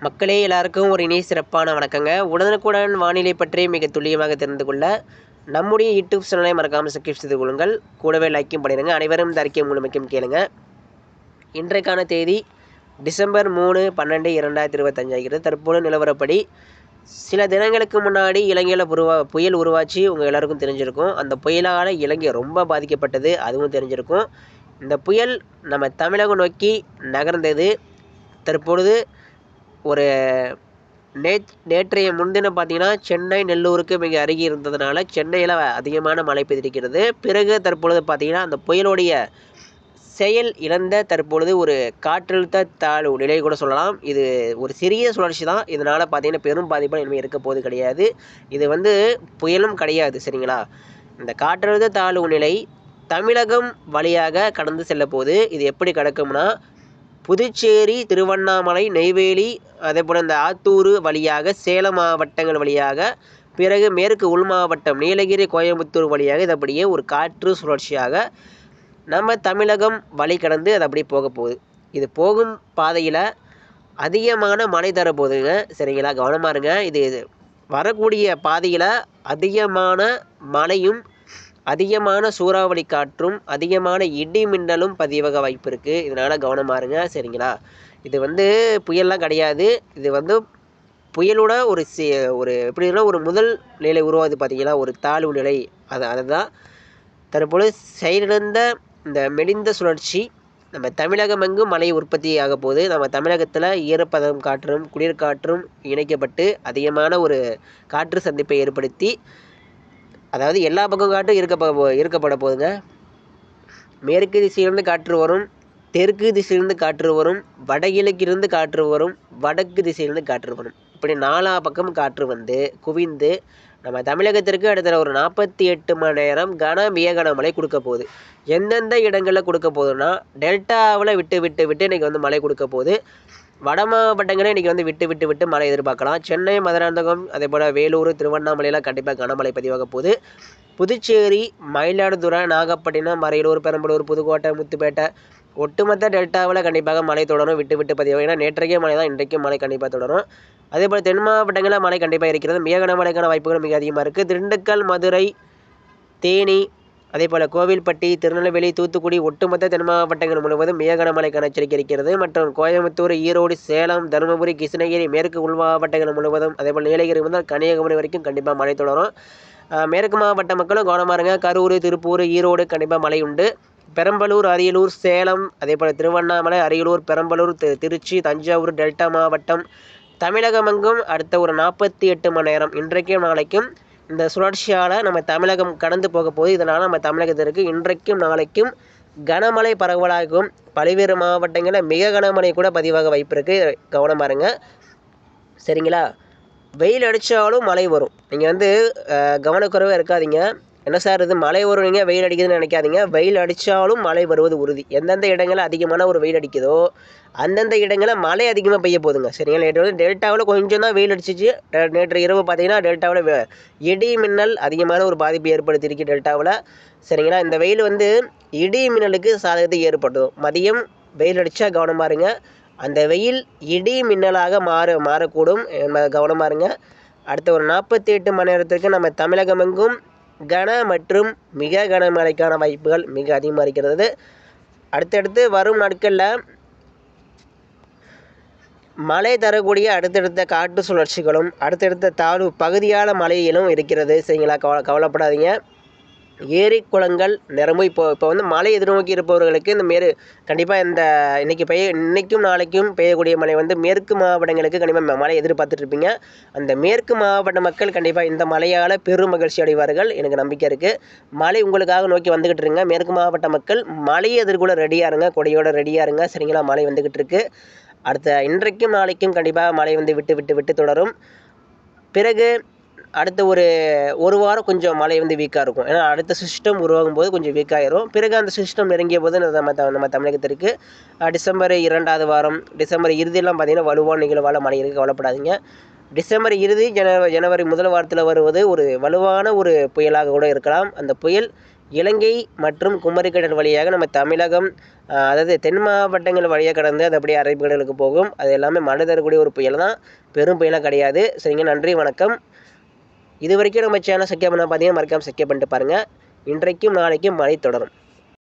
மக்களே எல்லாருக்கும் ஒரு இனிய சிறப்பான வணக்கங்க. உடனுக்குடன் வானிலை பற்றி மிக துல்லியமாக தெரிந்து கொள்ள நம்முடைய யூடியூப் சேனலை மறக்காமல் சப்ஸ்கிரைப் செய்து கொள்ளுங்கள். கூடவே லைக்கும் பண்ணிடுங்க. அனைவரும் இந்த அறிக்கை முழுமைக்கும் கேளுங்க. இன்றைக்கான தேதி டிசம்பர் மூணு பன்னெண்டு இரண்டாயிரத்தி இருபத்தஞ்சு ஆகிறது. தற்போது நிலவரப்படி சில தினங்களுக்கு முன்னாடி இலங்கையில் உருவா புயல் உருவாச்சு. உங்கள் எல்லாருக்கும் தெரிஞ்சிருக்கும். அந்த புயலால் இலங்கை ரொம்ப பாதிக்கப்பட்டது. அதுவும் தெரிஞ்சிருக்கும். இந்த புயல் நம்ம தமிழகம் நோக்கி நகர்ந்தது. தற்பொழுது ஒரு நேத் நேற்றைய முன்தினம் பார்த்தீங்கன்னா சென்னை நெல்லூருக்கு மிக அருகே இருந்ததுனால சென்னையில் அதிகமான மழை பெய்திருக்கிறது. பிறகு தற்பொழுது பார்த்தீங்கன்னா அந்த புயலுடைய செயல் இழந்த தற்பொழுது ஒரு காற்றழுத்த தாழ்வு நிலை கூட சொல்லலாம். இது ஒரு சிறிய சுழற்சி தான். இதனால் பார்த்தீங்கன்னா பெரும் பாதிப்பு இனிமேல் இருக்க போது கிடையாது. இது வந்து புயலும் கிடையாது சரிங்களா? இந்த காற்றழுத்த தாழ்வு நிலை தமிழகம் வழியாக கடந்து செல்ல போது இது எப்படி கிடக்கும்னா புதுச்சேரி திருவண்ணாமலை நெய்வேலி அதே போல் இந்த ஆத்தூர் வழியாக சேலம் மாவட்டங்கள் வழியாக பிறகு மேற்கு உள் மாவட்டம் நீலகிரி கோயம்புத்தூர் வழியாக இது அப்படியே ஒரு காற்று சுழற்சியாக நம்ம தமிழகம் வழி கடந்து அது அப்படியே போக போகுது. இது போகும் பாதையில் அதிகமான மழை தரப்போகுதுங்க. சரிங்களா? கவனமாக இருங்க. இது வரக்கூடிய பாதையில் அதிகமான மழையும் அதிகமான சூறாவளி காற்றும் அதிகமான இடி மின்னலும் பதிவாக வாய்ப்பு இருக்குது இதனால் கவனமாக இருங்க. சரிங்களா? இது வந்து புயல்லாம் கிடையாது. இது வந்து புயலோட ஒரு சி ஒரு எப்படின்னா ஒரு முதல் நிலை உருவாகுது பார்த்தீங்கன்னா ஒரு தாழ்வு நிலை. அது அதுதான். தற்பொழுது செயலிழந்த இந்த மெலிந்த சுழற்சி நம்ம தமிழகம் எங்கும் மழை உற்பத்தி ஆக போது நம்ம தமிழகத்தில் ஈரப்பதம் காற்றும் குளிர்காற்றும் இணைக்கப்பட்டு அதிகமான ஒரு காற்று சந்திப்பை ஏற்படுத்தி அதாவது எல்லா பக்கம் காட்டும் இருக்க இருக்கப்பட போகுதுங்க. மேற்கு திசையிலிருந்து காற்று வரும் தெற்கு திசையிலிருந்து காற்று வரும் வடகிழக்கிலிருந்து காற்று வரும் வடக்கு திசையிலிருந்து காற்று வரும். இப்படி நாலா பக்கம் காற்று வந்து குவிந்து நம்ம தமிழகத்திற்கு அடுத்த ஒரு நாற்பத்தி எட்டு மணி நேரம் கன மிக கனமழை கொடுக்க போகுது. எந்தெந்த இடங்களில் கொடுக்க போகுதுன்னா டெல்டாவில் விட்டு விட்டு விட்டு இன்றைக்கி வந்து மழை கொடுக்க போகுது. வட மாவட்டங்களே இன்றைக்கி வந்து விட்டு விட்டு விட்டு மழை எதிர்பார்க்கலாம். சென்னை மதுராந்தகம் அதே போல் வேலூர் திருவண்ணாமலையெல்லாம் கண்டிப்பாக கனமழை பதிவாக போகுது. புதுச்சேரி மயிலாடுதுறை நாகப்பட்டினம் மறையலூர் பெரம்பலூர் புதுக்கோட்டை முத்துப்பேட்டை ஒட்டுமொத்த டெல்டாவில் கண்டிப்பாக மழை தொடரும் விட்டு விட்டு பதிவாகும். ஏன்னா நேற்றைக்கே மழை தான் இன்றைக்கும் மழை கண்டிப்பாக தொடரும். அதே போல் தென் மாவட்டங்களில் மழை கண்டிப்பாக இருக்கிறது. மிக கனமழைக்கான வாய்ப்புகள் மிக அதிகமாக இருக்குது திண்டுக்கல் மதுரை தேனி அதேபோல் கோவில்பட்டி திருநெல்வேலி தூத்துக்குடி ஒட்டுமொத்த தென் மாவட்டங்கள் முழுவதும் மிக கனமழைக்கான எச்சரிக்கை இருக்கிறது. மற்றும் கோயம்புத்தூர் ஈரோடு சேலம் தருமபுரி கிருஷ்ணகிரி மேற்கு உள் மாவட்டங்கள் முழுவதும் அதேபோல் நீலகிரி முதல் கன்னியாகுமரி வரைக்கும் கண்டிப்பாக மழை தொடரும். மேற்கு மாவட்ட மக்களும் கவனமாக இருங்க. கரூர் திருப்பூர் ஈரோடு கண்டிப்பாக மழை உண்டு. பெரம்பலூர் அரியலூர் சேலம் அதே போல் திருவண்ணாமலை அரியலூர் பெரம்பலூர் திருச்சி தஞ்சாவூர் டெல்டா மாவட்டம் தமிழகமெங்கும் அடுத்த ஒரு நாற்பத்தி எட்டு மணி நேரம் இன்றைக்கும் நாளைக்கும் இந்த சுழற்சியால் நம்ம தமிழகம் கடந்து போக போகுது. இதனால் நம்ம தமிழகத்திற்கு இன்றைக்கும் நாளைக்கும் கனமழை பரவலாகும். பல்வேறு மாவட்டங்களில் மிக கனமழை கூட பதிவாக வாய்ப்பு இருக்குது கவனமாக இருங்க சரிங்களா? வெயில் அடித்தாலும் மழை வரும். நீங்கள் வந்து கவனக்குறைவாக இருக்காதீங்க. என்ன சார் இது? மழை வரும் நீங்கள் வெயில் அடிக்குதுன்னு நினைக்காதீங்க. வெயில் அடித்தாலும் மழை வருவது உறுதி. எந்தெந்த இடங்களில் அதிகமான ஒரு வெயில் அடிக்குதோ அந்தந்த இடங்களில் மழை அதிகமாக பெய்ய போதுங்க சரிங்களா? நேற்று வந்து டெல்டாவில் கொஞ்சம் தான் வெயில் அடிச்சிச்சு. நேற்று இரவு பார்த்தீங்கன்னா டெல்டாவில் இடி மின்னல் அதிகமான ஒரு பாதிப்பு ஏற்படுத்தியிருக்கு டெல்டாவில். சரிங்களா? இந்த வெயில் வந்து இடி மின்னலுக்கு சாதகத்தை ஏற்படுத்தும். மதியம் வெயில் அடித்தா கவனமாக இருங்க. அந்த வெயில் இடி மின்னலாக மாற மாறக்கூடும். கவனமாக இருங்க. அடுத்த ஒரு நாற்பத்தி எட்டு மணி நேரத்திற்கு நம்ம தமிழகமெங்கும் கன மற்றும் மிக கனமழைக்கான வாய்ப்புகள் மிக அதிகமாக இருக்கிறது. அடுத்தடுத்து வரும் நாட்களில் மழை தரக்கூடிய அடுத்தடுத்த காற்று சுழற்சிகளும் அடுத்தடுத்த தாழ்வு பகுதியான மழையிலும் இருக்கிறது. சரிங்களா? கவலை கவலைப்படாதீங்க. ஏரி குளங்கள் நிரம்பும் இப்போ இப்போ வந்து மழை எதிர்நோக்கி இருப்பவர்களுக்கு இந்த மேரு கண்டிப்பாக இந்த இன்றைக்கி பெய்ய இன்றைக்கும் நாளைக்கும் பெய்யக்கூடிய மழை வந்து மேற்கு மாவட்டங்களுக்கு கண்டிப்பாக மழை எதிர்பார்த்துட்ருப்பீங்க. அந்த மேற்கு மாவட்ட மக்கள் கண்டிப்பாக இந்த மழையால் பெரும் மகிழ்ச்சி அடைவார்கள். எனக்கு நம்பிக்கை இருக்குது மழை உங்களுக்காக நோக்கி வந்துக்கிட்டு இருங்க. மேற்கு மாவட்ட மக்கள் மழையை எதிர்கொள்ள ரெடியாக இருங்க. கொடையோட ரெடியாக இருங்க. சரிங்களா? மழை வந்துக்கிட்டு இருக்குது அடுத்த இன்றைக்கும் நாளைக்கும் கண்டிப்பாக மழை வந்து விட்டு விட்டு விட்டு தொடரும். பிறகு அடுத்த ஒரு ஒரு வாரம் கொஞ்சம் மழை வந்து வீக்காக இருக்கும். ஏன்னா அடுத்த சிஸ்டம் உருவாகும் போது கொஞ்சம் வீக்காயிரும் பிறகு அந்த சிஸ்டம் நெருங்கிய போது நம்ம நம்ம தமிழகத்திற்கு டிசம்பர் இரண்டாவது வாரம் டிசம்பர் இறுதியெல்லாம் பார்த்திங்கன்னா வலுவான நிகழ்வால் மழை இருக்க கவலைப்படாதீங்க. டிசம்பர் இறுதி ஜன ஜனவரி முதல் வாரத்தில் வருவது ஒரு வலுவான ஒரு புயலாக கூட இருக்கலாம். அந்த புயல் இலங்கை மற்றும் குமரிக்கடல் வழியாக நம்ம தமிழகம் அதாவது தென் மாவட்டங்கள் வழியாக கடந்து அது அப்படியே அரபிக்கடலுக்கு போகும். அது எல்லாமே மழை தரக்கூடிய ஒரு புயல் தான் பெரும் புயலாக கிடையாது. சரிங்க நன்றி வணக்கம். இது வரைக்கும் நம்ம சேனல் சக்கிய பண்ண பார்த்தீங்கன்னா மறக்காமல் சக்கிய பண்ணிட்டு பாருங்கள் இன்றைக்கும் நாளைக்கும் மழை தொடரும்.